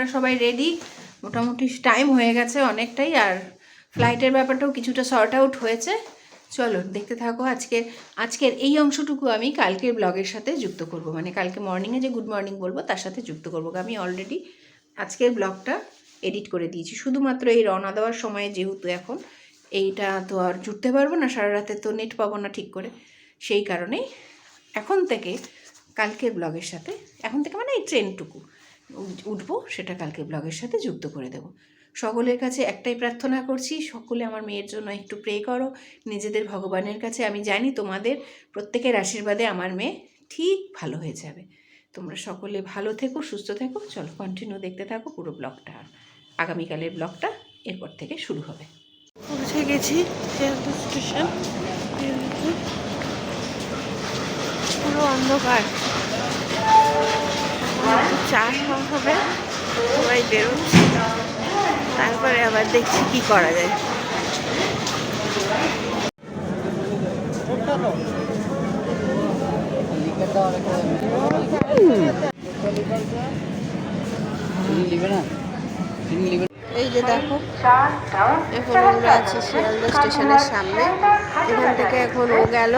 আমরা সবাই রেডি মোটামুটি টাইম হয়ে গেছে অনেকটাই আর ফ্লাইটের ব্যাপারটাও কিছুটা শর্ট আউট হয়েছে। চলো, দেখতে থাকো আজকে আজকের এই অংশটুকু আমি কালকের ব্লগের সাথে যুক্ত করব। মানে কালকে মর্নিংয়ে যে গুড মর্নিং বলব, তার সাথে যুক্ত করব। আমি অলরেডি আজকের ব্লগটা এডিট করে দিয়েছি। শুধুমাত্র এই রওনা দেওয়ার সময়ে যেহেতু এখন, এইটা তো আর জুটতে পারব না, সারা রাতে তো নেট পাবো না ঠিক করে। সেই কারণেই এখন থেকে কালকের ব্লগের সাথে, এখন থেকে মানে এই ট্রেনটুকু উঠবো, সেটা কালকে ব্লগের সাথে যুক্ত করে দেব। সকলের কাছে একটাই প্রার্থনা করছি, সকলে আমার মেয়ের জন্য একটু প্রে করো। নিজেদের ভগবানের কাছে আমি জানি তোমাদের প্রত্যেকের আশীর্বাদে আমার মেয়ে ঠিক ভালো হয়ে যাবে। তোমরা সকলে ভালো থেকো, সুস্থ থেকো, চলো কন্টিনিউ দেখতে থাকো পুরো ব্লগটা। আগামীকালের ব্লগটা এরপর থেকে শুরু হবে। পৌঁছে গেছি স্টেশন পুরো অন্ধকার। চা খাওয়া হবে। সবাই বেরোচ্ছি। তারপরে আবার দেখছি কি করা যায়। এই যে দেখো। এখন আমরা আছি শিয়ালদা স্টেশনের সামনে। এখান থেকে এখন ও গেল।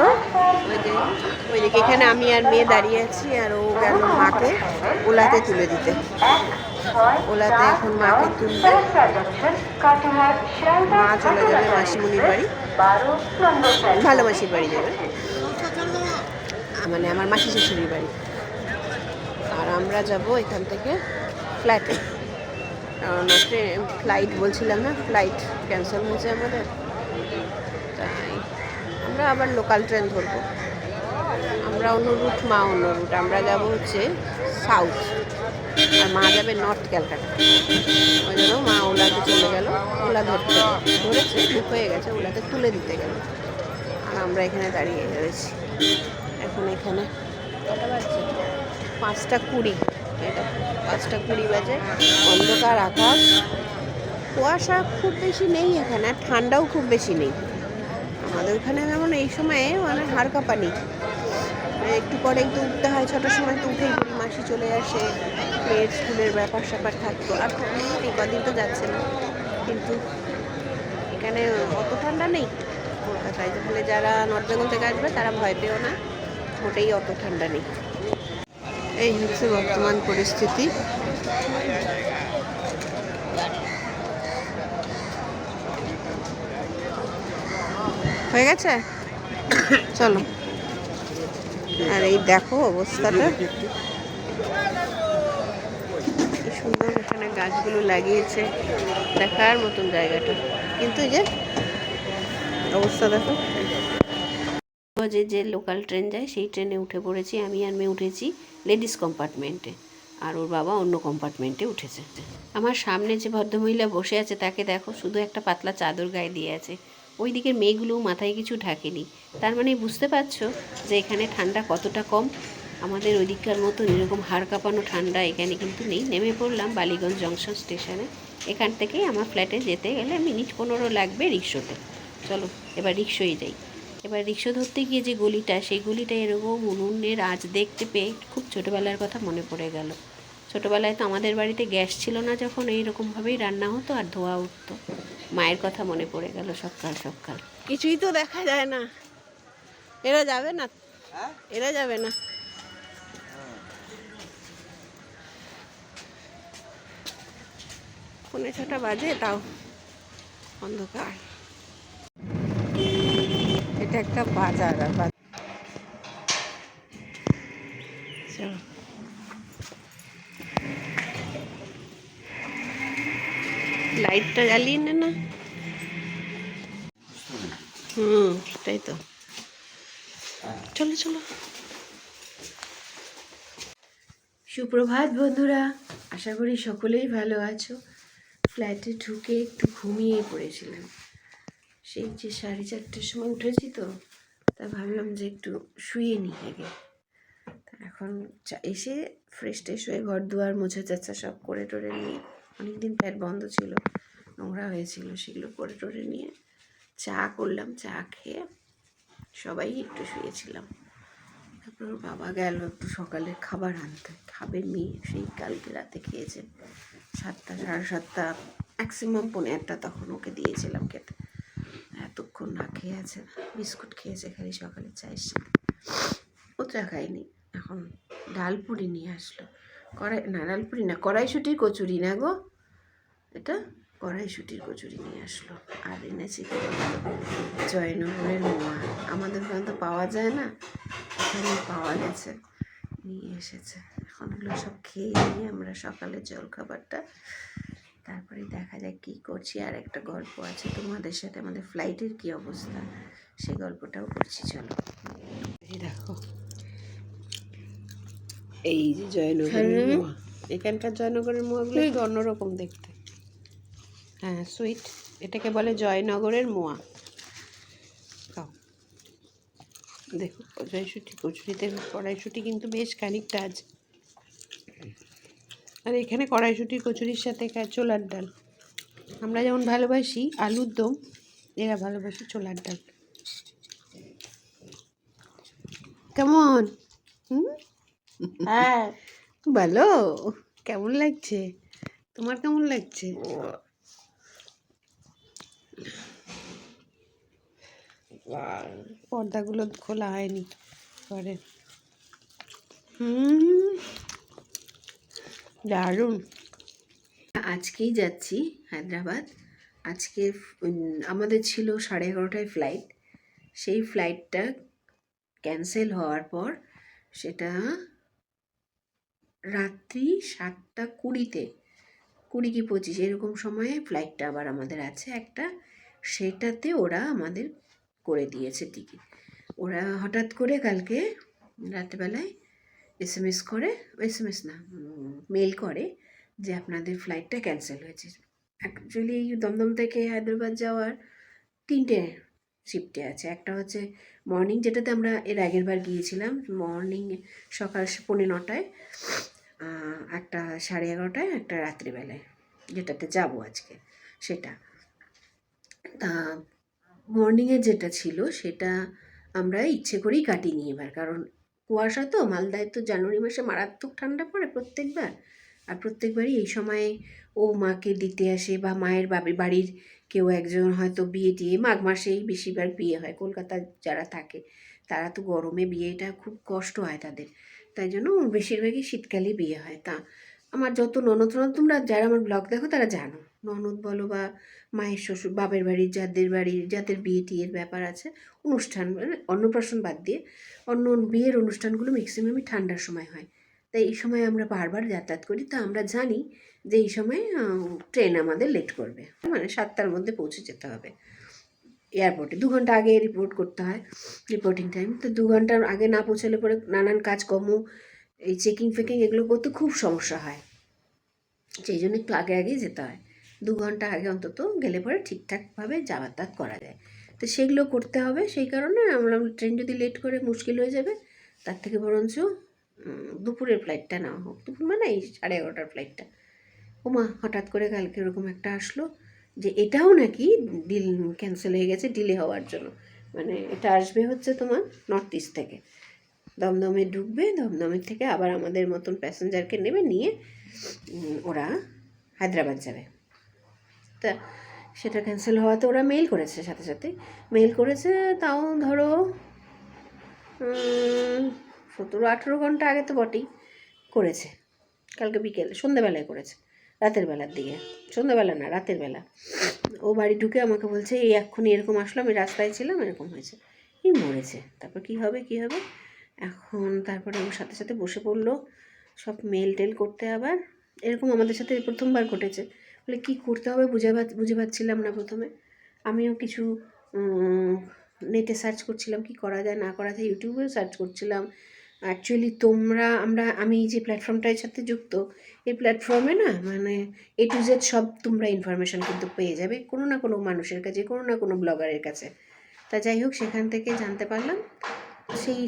ওই যে, ওইদিকে এখানে আমি আর মেয়ে দাঁড়িয়ে আছি আর ও গেল মাকে ওলাতে তুলে দিতে। ওলাতে এখন মাকে তুলবে। মা চলে যাবে মাসিমণির বাড়ি। ভালো মাসির বাড়ি যাবে। মানে আমার মাসি শ্বশুরির বাড়ি। আর আমরা যাব এখান থেকে ফ্ল্যাটে ফ্লাইট বলছিলাম না ফ্লাইট ক্যান্সেল হয়েছে আমাদের। তাই আমরা আবার লোকাল ট্রেন ধরবো। আমরা অন্য রুট মা অন্য রুট আমরা যাব হচ্ছে সাউথ আর মা যাবে নর্থ ক্যালকাটা ওই জন্য মা ওলাতে চলে গেল। ওলা ধরতে ধরেছে বুক হয়ে গেছে। ওলাতে তুলে দিতে গেল। আর আমরা এখানে দাঁড়িয়ে রয়েছি। এখন এখানে পাঁচটা কুড়ি। এটা পাঁচটা কুড়ি বাজে। অন্ধকার আকাশ। কুয়াশা খুব বেশি নেই এখানে, আর ঠান্ডাও খুব বেশি নেই। আমাদের ওখানে যেমন এই সময়ে মানে হাড় কাঁপানি। একটু পরেই তো উঠতে হয়, ছটার সময় তো উঠেই পড়ি মাসি চলে আসে। মেয়ের স্কুলের ব্যাপার স্যাপার থাকতো। আর এই কদিন তো যাচ্ছে না। কিন্তু এখানে অত ঠান্ডা নেই কলকাতায়। তাহলে যারা নর্থ বেঙ্গল থেকে আসবে, তারা ভয় পেও না। ওটাই অত ঠান্ডা নেই। এই হচ্ছে বর্তমান পরিস্থিতি। হয়ে গেছে? চলো। আর এই দেখো অবস্থাটা। সুন্দর এখানে গাছগুলো লাগিয়েছে। দেখার মতন জায়গাটা। কিন্তু যে অবস্থা দেখো। যে যে লোকাল ট্রেন যায়, সেই ট্রেনে উঠে পড়েছি। আমি আর মেয়ে উঠেছি লেডিস কম্পার্টমেন্টে আর ওর বাবা অন্য কম্পার্টমেন্টে উঠেছে। আমার সামনে যে ভদ্রমহিলা বসে আছে, তাকে দেখো, শুধু একটা পাতলা চাদর গায়ে দিয়ে আছে। ওই দিকের মেয়েগুলোও মাথায় কিছু ঢাকেনি। তার মানে বুঝতে পারছ যে এখানে ঠান্ডা কতটা কম? আমাদের ওই দিককার মতন এরকম হাড় কাঁপানো ঠান্ডা এখানে কিন্তু নেই। নেমে পড়লাম বালিগঞ্জ জংশন স্টেশনে এখান থেকেই আমার ফ্ল্যাটে যেতে গেলে মিনিট পনেরো লাগবে রিক্সোতে। চলো, এবার রিক্সোই যাই। এবার রিক্সা ধরতে গিয়ে যে গলিটা সেই গলিটা এরকম উনুনের আজ দেখতে পেয়ে খুব ছোটোবেলার কথা মনে পড়ে গেল। ছোটোবেলায় তো আমাদের বাড়িতে গ্যাস ছিল না যখন এইরকমভাবেই রান্না হতো আর ধোয়া উঠতো। মায়ের কথা মনে পড়ে গেল সকাল সকাল। কিছুই তো দেখা যায় না। এরা যাবে না? এরা যাবে না? পৌনে ছটা বাজে তাও অন্ধকার। এটা একটা বাজার লাইটটা জ্বালিয়ে নে না। হুম, সেটাই তো। চলো চলো। সুপ্রভাত বন্ধুরা, আশা করি সকলেই ভালো আছো। ফ্ল্যাটে ঢুকে একটু ঘুমিয়ে পড়েছিলাম। সেই যে সাড়ে চারটের সময় উঠেছি তো, তা ভাবলাম যে একটু শুয়ে নিই আগে। এখন এসে ফ্রেশ ট্রেশ হয়ে ঘর দুয়ার মোছা চাচা সব করে টোরে নিয়ে, অনেকদিন ফ্ল্যাট বন্ধ ছিল, নোংরা হয়েছিল সেগুলো করে টোরে নিয়ে চা করলাম, চা খেয়ে সবাই একটু শুয়েছিলাম। তারপর বাবা গেল একটু সকালে খাবার আনতে, খাবে মেয়ে, সেই কালকে রাতে খেয়েছে। সাতটা, সাড়ে সাতটা ম্যাক্সিমাম পনেরো আটটা তখন ওকে দিয়েছিলাম খেতে। এতক্ষণ না খেয়ে আছে বিস্কুট খেয়েছে খালি সকালে চায়ের সাথে। ও চা খায়নি। এখন ডালপুরি নিয়ে আসলো। কড়াই, না, ডাল ডালপুরি না, কড়াইশুটির কচুরি না গো। এটা কড়াইশুটির কচুরি নিয়ে আসলো। আর এনেছি জয়নগরের মোয়া। আমাদের ওখানে তো পাওয়া যায় না। এখানে পাওয়া গেছে। নিয়ে এসেছে। এখন সব খেয়ে নিয়ে আমরা সকালে জলখাবারটা তারপরে দেখা যাক কী করছি। আর একটা গল্প আছে তোমাদের সাথে আমাদের ফ্লাইটের কী অবস্থা? সেই গল্পটাও করছি চলো। এই দেখো। এই যে জয়নগরের হ্যাঁ। মোয়া। এখানকার জয়নগরের মোয়াগুলো একটু অন্যরকম দেখতে। হ্যাঁ সুইট এটাকে বলে জয়নগরের মোয়া। খাও দেখো কড়াইশুটি কচুরিতে কড়াইশুটি কিন্তু বেশ খানিকটা আছে। আর এখানে কড়াইশুটির কচুরির সাথে খায় ছোলার ডাল। আমরা যেমন ভালোবাসি আলুর দম এরা ভালোবাসি ছোলার ডাল। কেমন? হ্যাঁ। ভালো? কেমন লাগছে? তোমার কেমন লাগছে? পর্দাগুলো খোলা হয়নি পরে। হুম। দারুণ। আজকেই যাচ্ছি হায়দ্রাবাদ। আজকে আমাদের ছিল সাড়ে এগারোটায় ফ্লাইট সেই ফ্লাইটটা ক্যান্সেল হওয়ার পর সেটা রাত্রি সাতটা কুড়িতে, কুড়ি কি পঁচিশ, এরকম সময়ে ফ্লাইটটা আবার আমাদের আছে একটা। সেটাতে ওরা আমাদের করে দিয়েছে টিকিট ওরা হঠাৎ করে কালকে রাত্রেবেলায় এস এম এস করে এস এম এস না মেল করে যে আপনাদের ফ্লাইটটা ক্যান্সেল হয়েছে। অ্যাকচুয়ালি দমদম থেকে হায়দ্রাবাদ যাওয়ার তিনটে শিফটে আছে। একটা হচ্ছে মর্নিং যেটাতে আমরা এর আগের বার গিয়েছিলাম মর্নিং সকাল পৌনে নটায় একটা সাড়ে এগারোটায়, একটা রাত্রিবেলায় যেটাতে যাব আজকে সেটা। তা মর্নিংয়ে যেটা ছিল সেটা আমরা ইচ্ছে করেই কাটিনি এবার, কারণ কুয়াশা তো, মালদায় তো জানুয়ারি মাসে মারাত্মক ঠান্ডা পড়ে প্রত্যেকবার। আর প্রত্যেকবারই এই সময়ে ও মাকে দিতে আসে বা মায়ের বাবি বাড়ির কেউ একজন হয়তো বিয়ে টিয়ে, মাঘ মাসেই বেশিরভাগ বিয়ে হয় কলকাতায় যারা থাকে, তারা তো গরমে বিয়েটা খুব কষ্ট হয় তাদের। তাই জন্য বেশিরভাগই শীতকালে বিয়ে হয়। তা, আমার যত ননদ তোমরা যারা আমার ব্লগ দেখো, তারা জানো। ননদ বলো বা মায়ের শ্বশুর, বাপের বাড়ির, যাদের বাড়ির, যাদের বিয়ে টিয়ের ব্যাপার আছে, অনুষ্ঠান মানে অন্নপ্রাশন বাদ দিয়ে অন্য বিয়ের অনুষ্ঠানগুলো ম্যাক্সিমামই ঠান্ডার সময় হয়। তাই এই সময় আমরা বারবার যাতায়াত করি। তা আমরা জানি যে এই সময় ট্রেন আমাদের লেট করবে। মানে সাতটার মধ্যে পৌঁছে যেতে হবে। এয়ারপোর্টে দু ঘণ্টা আগে রিপোর্ট করতে হয় রিপোর্টিং টাইম তো দু ঘণ্টার আগে না পৌঁছালে পরে নানান কাজকর্ম, এই চেকিং ফেকিং এগুলো করতে খুব সমস্যা হয়। সেই জন্য একটু আগে আগেই যেতে হয়। দু ঘণ্টা আগে অন্তত গেলে পরে ঠিকঠাকভাবে যাতায়াত করা যায়। তো সেগুলো করতে হবে, সেই কারণে আমরা ট্রেন যদি লেট করে মুশকিল হয়ে যাবে, তার থেকে বরঞ্চ দুপুরের ফ্লাইটটা নেওয়া হোক। দুপুর মানে এই সাড়ে এগারোটার ফ্লাইটটা ওমা, হঠাৎ করে কালকে এরকম একটা আসলো যে এটাও নাকি ডিল ক্যান্সেল হয়ে গেছে ডিলে হওয়ার জন্য। মানে এটা আসবে হচ্ছে তোমার নর্থ ইস্ট থেকে। দমদমে ঢুকবে দমদমের থেকে আবার আমাদের মতন প্যাসেঞ্জারকে নেবে, নিয়ে ওরা হায়দ্রাবাদ যাবে। তা সেটা ক্যান্সেল হওয়াতে ওরা মেল করেছে সাথে সাথে। মেল করেছে, তাও ধরো সতেরো আঠেরো ঘণ্টা আগে তো বটেই করেছে। কালকে বিকেলে সন্ধ্যেবেলায় করেছে, রাতের বেলার দিকে। সন্ধ্যাবেলা না, রাতের বেলা। ও বাড়ি ঢুকে আমাকে বলছে, এই এক্ষুনি এরকম আসলো, আমি রাস্তায় ছিলাম, এরকম হয়েছে। এই মরেছে। তারপর কি হবে কি হবে? এখন তারপরে ওর সাথে সাথে বসে পড়ল। সব মেল টেল করতে আবার। এরকম আমাদের সাথে প্রথমবার ঘটেছে। বলে, কী করতে হবে? বুঝে বুঝে পাচ্ছিলাম না প্রথমে। আমিও কিছু নেটে সার্চ করছিলাম, কি করা যায়, না করা যায় ইউটিউবেও সার্চ করছিলাম। অ্যাকচুয়ালি তোমরা, আমরা, আমি যে প্ল্যাটফর্মটার সাথে যুক্ত, এই প্ল্যাটফর্মে না মানে এ টু জেড সব তোমরা ইনফরমেশন কিন্তু পেয়ে যাবে, কোনো না কোনো মানুষের কাছে, কোনো না কোনো ব্লগারের কাছে। তা যাই হোক, সেখান থেকে জানতে পারলাম। সেই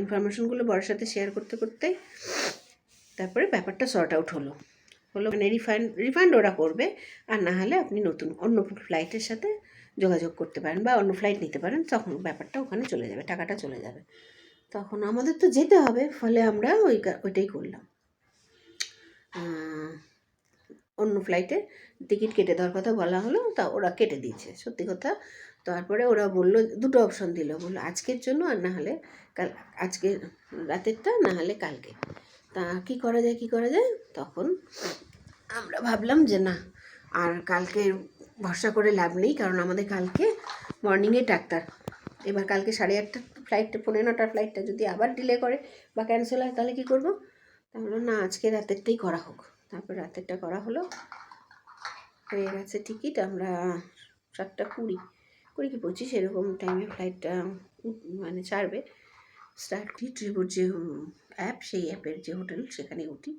ইনফরমেশনগুলো বড়ের সাথে শেয়ার করতে করতে, তারপরে ব্যাপারটা সর্ট আউট হলো। হলো মানে রিফান্ড রিফান্ড ওরা করবে। আর না হলে আপনি নতুন অন্য ফ্লাইটের সাথে যোগাযোগ করতে পারেন বা অন্য ফ্লাইট নিতে পারেন, তখন ব্যাপারটা ওখানে চলে যাবে, টাকাটা চলে যাবে। তখন আমাদের তো যেতে হবে, ফলে আমরা ওই ওইটাই করলাম। অন্য ফ্লাইটে টিকিট কেটে দেওয়ার কথা বলা হলো, তা ওরা কেটে দিয়েছে, সত্যি কথা। তারপরে ওরা বলল, দুটো অপশন দিল, বলল, আজকের জন্য আর না হলে কাল, আজকে রাতেরটা, না হলে কালকে। তা কী করা যায়, কী করা যায়? তখন আমরা ভাবলাম যে না, আর কালকে ভরসা করে লাভ নেই, কারণ আমাদের কালকে মর্নিংয়ে ডাক্তার। এবার কালকে সাড়ে আটটা ফ্লাইটটা পনেরো নটার ফ্লাইটটা যদি আবার ডিলে করে বা ক্যান্সেল হয়, তাহলে কী করব? তাহলে না, আজকে রাতেরটাই করা হোক। তারপর রাতেরটা করা হলো। হয়ে গেছে টিকিট আমরা সাতটা কুড়ি কুড়ি কি পঁচিশ, এরকম টাইমে ফ্লাইটটা মানে ছাড়বে। স্টার্ট করি যে অ্যাপ, সেই অ্যাপের যে হোটেল সেখানে উঠি।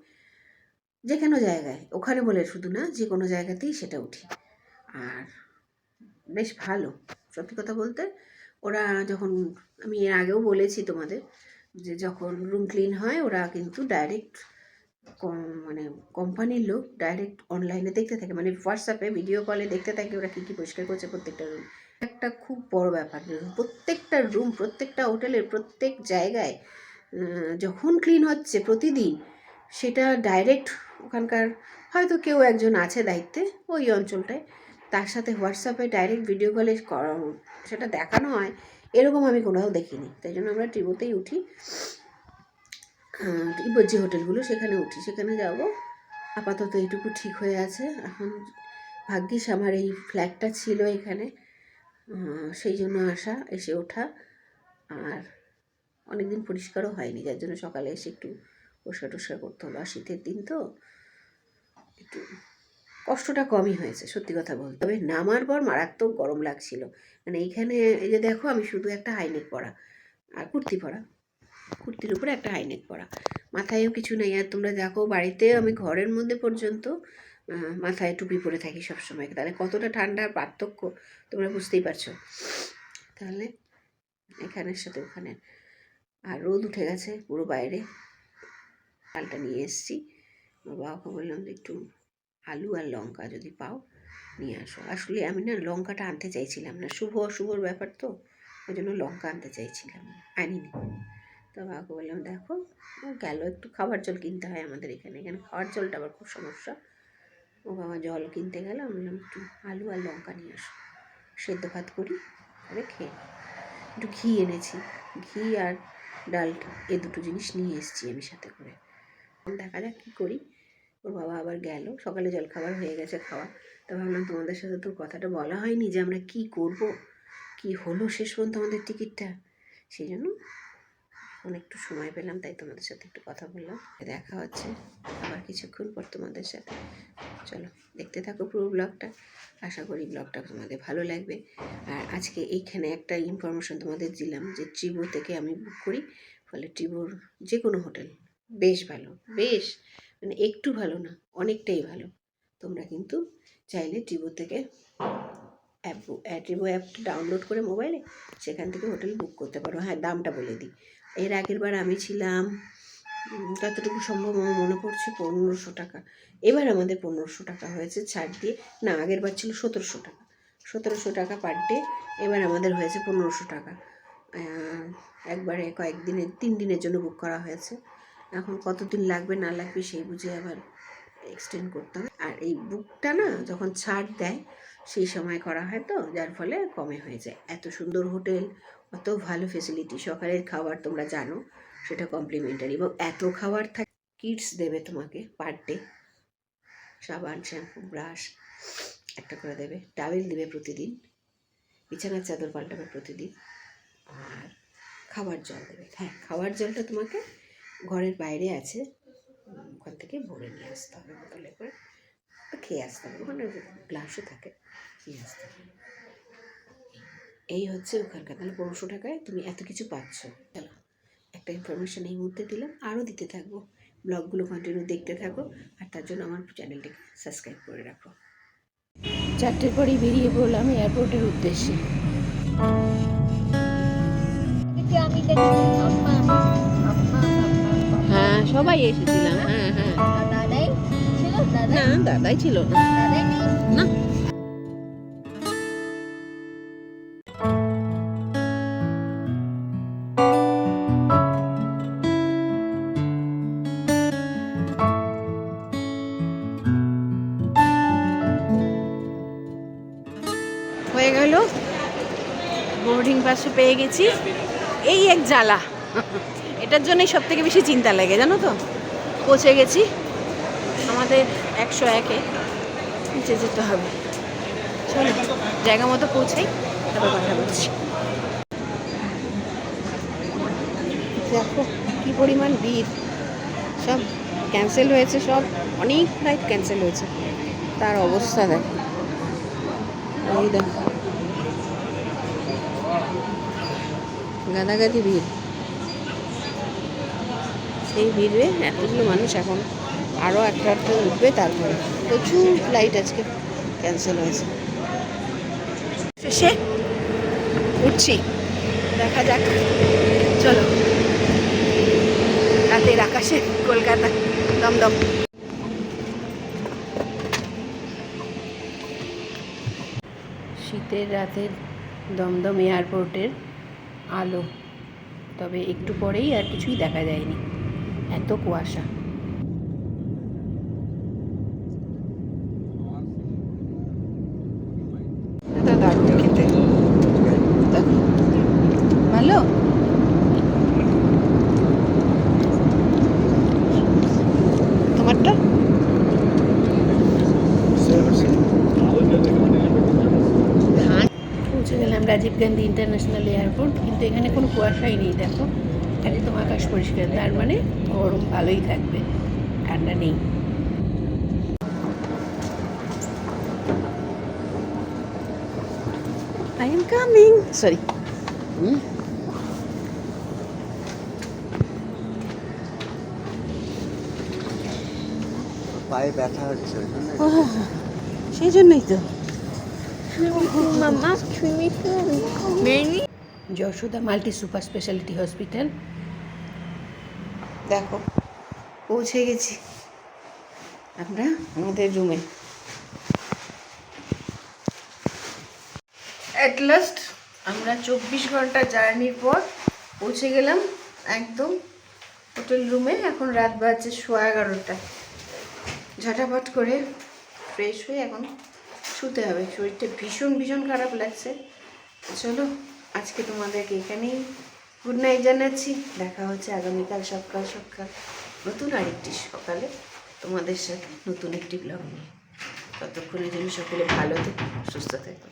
যে কোনো জায়গায়, ওখানে বলে শুধু না, যে কোনো জায়গাতেই সেটা উঠি। আর বেশ ভালো, সত্যি কথা বলতে, ওরা যখন, আমি এর আগেও বলেছি তোমাদের, যে যখন রুম ক্লিন হয়, ওরা কিন্তু ডাইরেক্ট মানে কোম্পানির লোক, ডাইরেক্ট অনলাইনে দেখতে থাকে। মানে হোয়াটসঅ্যাপে, ভিডিও কলে দেখতে থাকে ওরা কী কী পরিষ্কার করছে প্রত্যেকটা রুম। একটা খুব বড় ব্যাপার। প্রত্যেকটা রুম প্রত্যেকটা হোটেলের প্রত্যেক জায়গায় যখন ক্লিন হচ্ছে প্রতিদিন, সেটা ডাইরেক্ট ওখানকার হয়তো কেউ একজন আছে দায়িত্বে ওই অঞ্চলটায়, তার সাথে হোয়াটসঅ্যাপে ডাইরেক্ট ভিডিও কলে সেটা দেখানো হয়, এরকম আমি কোথাও দেখিনি। তাই জন্য আমরা ট্রিবোতেই উঠি। টিবোর যে হোটেলগুলো সেখানে উঠি। সেখানে যাব। আপাতত এইটুকু ঠিক হয়ে আছে। এখন ভাগ্যিস আমার এই ফ্ল্যাটটা ছিল এখানে। সেই জন্য আসা, এসে ওঠা আর অনেক দিন পরিষ্কারও হয়নি, যার জন্য সকালে এসে একটু পরিষ্কার টস্কার করতে হলো। আর শীতের দিন তো একটু কষ্টটা কমই হয়েছে, সত্যি কথা বলতে। তবে নামার পর মারাত্মক গরম লাগছিল। মানে এইখানে, এই যে দেখো, আমি শুধু একটা হাইনেক পরা আর কুর্তি পরা। কুর্তির উপরে একটা হাইনেক পরা। মাথায়ও কিছু নেই। আর তোমরা দেখো, বাড়িতে আমি ঘরের মধ্যে পর্যন্ত মাথায় টুপি পরে থাকি সবসময়। তাহলে কতটা ঠান্ডার পার্থক্য তোমরা বুঝতেই পারছ। তাহলে এখানের সাথে ওখানে। আর রোদ উঠে গেছে পুরো বাইরে। ডালটা নিয়ে এসেছি। বাবাকে বললাম যে একটু আলু আর লঙ্কা যদি পাও নিয়ে আসো। আসলে আমি না লঙ্কাটা আনতে চাইছিলাম না। শুভ অশুভর ব্যাপার তো, ওই জন্য লঙ্কা আনতে চাইছিলাম আনিনি। তো বাবাকে বললাম, দেখো, গেল একটু খাবার জল কিনতে হয় আমাদের এখানে। এখানে খাবার জলটা আবার খুব সমস্যা। ও বাবা জল কিনতে গেল, আমি বললাম, একটু আলু আর লঙ্কা নিয়ে আসো। সেদ্ধ ভাত করি করে খেয়ে একটু ঘি এনেছি, ঘি আর ডালটা, এ দুটো জিনিস নিয়ে এসেছি আমি সাথে করে। দেখা যাক কী করি। ওর বাবা আবার গেল, সকালে জলখাবার হয়ে গেছে খাওয়া। তা ভাবলাম তোমাদের সাথে তো কথাটা বলা হয়নি যে আমরা কি করব, কি হলো শেষ পর্যন্ত আমাদের টিকিটটা? সেই জন্য এখন একটু সময় পেলাম, তাই তোমাদের সাথে একটু কথা বললাম। দেখা হচ্ছে আবার কিছুক্ষণ পর তোমাদের সাথে। চলো, দেখতে থাকো পুরো ব্লগটা আশা করি ব্লগটা তোমাদের ভালো লাগবে। আর আজকে এইখানে একটা ইনফরমেশন তোমাদের দিলাম যে ট্রিবো থেকে আমি বুক করি। ফলে ট্রিবোর যে কোনো হোটেল বেশ ভালো, বেশ মানে একটু ভালো না, অনেকটাই ভালো। তোমরা কিন্তু চাইলে ট্রিবো থেকে অ্যাপ ট্রিবো অ্যাপটা ডাউনলোড করে মোবাইলে সেখান থেকে হোটেল বুক করতে পারো। হ্যাঁ দামটা বলে দিই। এর আগের বার আমি ছিলাম যতটুকু সম্ভব আমার মনে পড়ছে পনেরোশো টাকা। এবার আমাদের পনেরোশো টাকা হয়েছে ছাড় দিয়ে, না, আগের বার ছিল সতেরোশো টাকা। সতেরোশো টাকা পার ডে, এবার আমাদের হয়েছে পনেরোশো টাকা। একবারে কয়েকদিনের তিন দিনের জন্য বুক করা হয়েছে। এখন কতদিন লাগবে না লাগবে সেই বুঝে আবার এক্সটেন্ড করতে হবে। আর এই বুকটা না, যখন ছাড় দেয়, সেই সময় করা হয় তো, যার ফলে কমে হয়ে যায়। এত সুন্দর হোটেল অত ভালো ফেসিলিটি সকালের খাবার তোমরা জানো, সেটা কমপ্লিমেন্টারি এবং এত খাবার থাকে কিডস দেবে তোমাকে পার ডে সাবান শ্যাম্পু ব্রাশ একটা করে দেবে টাওয়েল দেবে প্রতিদিন, বিছানার চাদর পাল্টাবে প্রতিদিন, আর খাবার জল দেবে। হ্যাঁ খাবার জলটা তোমাকে ঘরের বাইরে আছে ওখান থেকে ভরে নিয়ে আসতে হবে বোতলে করে, খেয়ে আসতে হবে, ওখানে গ্লাসও থাকে খেয়ে আসতে হবে। এই হচ্ছে ওখানকার। তাহলে পনেরোশো টাকায় তুমি এত কিছু পাচ্ছ। চলো একটা ইনফরমেশান এই মুহূর্তে দিলাম আরও দিতে থাকব। ব্লগগুলো কন্টিনিউ দেখতে থাকো আর তার জন্য আমার চ্যানেলটিকে সাবস্ক্রাইব করে রাখো। চারটের পরেই বেরিয়ে পড়লাম এয়ারপোর্টের উদ্দেশ্যে। হ্যাঁ সবাই এসেছিলাম। হ্যাঁ হ্যাঁ দাদাই। ছিল না। দাদাই ছিল। না না। গেছি এই এক জ্বালা। এটার জন্যই সব থেকে বেশি চিন্তা লাগে, জানো তো? পৌঁছে গেছি। আমাদের একশো একে নিচে যেতে হবে। চলো, জায়গা মতো পৌঁছাই তারপর কথা বলছি। দেখো, কি পরিমাণ ভিড়। সব ক্যান্সেল হয়েছে, সব অনেক ফ্লাইট ক্যান্সেল হয়েছে। তার অবস্থা দেখো। দেখো। গাদাগাদি ভিড়। সেই ভিড়ে এতগুলো মানুষ এখন আরও একটা একটা উঠবে তারপরে। প্রচুর ফ্লাইট আজকে ক্যান্সেল হয়েছে। শেষে উঠছি। দেখা যাক। চলো। রাতের আকাশে কলকাতা। দমদম। শীতের রাতের দমদম এয়ারপোর্টের আলো। তবে একটু পরেই আর কিছুই দেখা যায়নি। এত কুয়াশা এটা দারুণ খেতে দেখো। ভালো তোমারটা পৌঁছে গেলাম রাজীব গান্ধী ইন্টারন্যাশনাল এয়ারপোর্ট কিন্তু এখানে কোনো কুয়াশাই নেই দেখো। একদম আকাশ পরিষ্কার তার মানে গরম ভালোই থাকবে ঠান্ডা নেই। আই এম কামিং সরি পায়ে ব্যথা হচ্ছে সেই জন্যই তো। Yashoda multi super speciality hospital. দেখো, পৌঁছে গেছি। আমরা আমাদের রুমে। অ্যাট লাস্ট আমরা চব্বিশ ঘণ্টা জার্নির পর পৌঁছে গেলাম একদম হোটেল রুমে। এখন রাত বাজছে সোয়া এগারোটা। ঝটাপট করে ফ্রেশ হয়ে এখন শুতে হবে, শরীরটা ভীষণ ভীষণ খারাপ লাগছে। চলো, আজকে তোমাদেরকে এখানেই গুড নাইট জানাচ্ছি। দেখা হচ্ছে আগামীকাল সকাল সকাল নতুন আরেকটি সকালে তোমাদের সাথে নতুন একটি ব্লগ নিয়ে। ততক্ষণের জন্য সকলে ভালো থেকো, সুস্থ থেকো।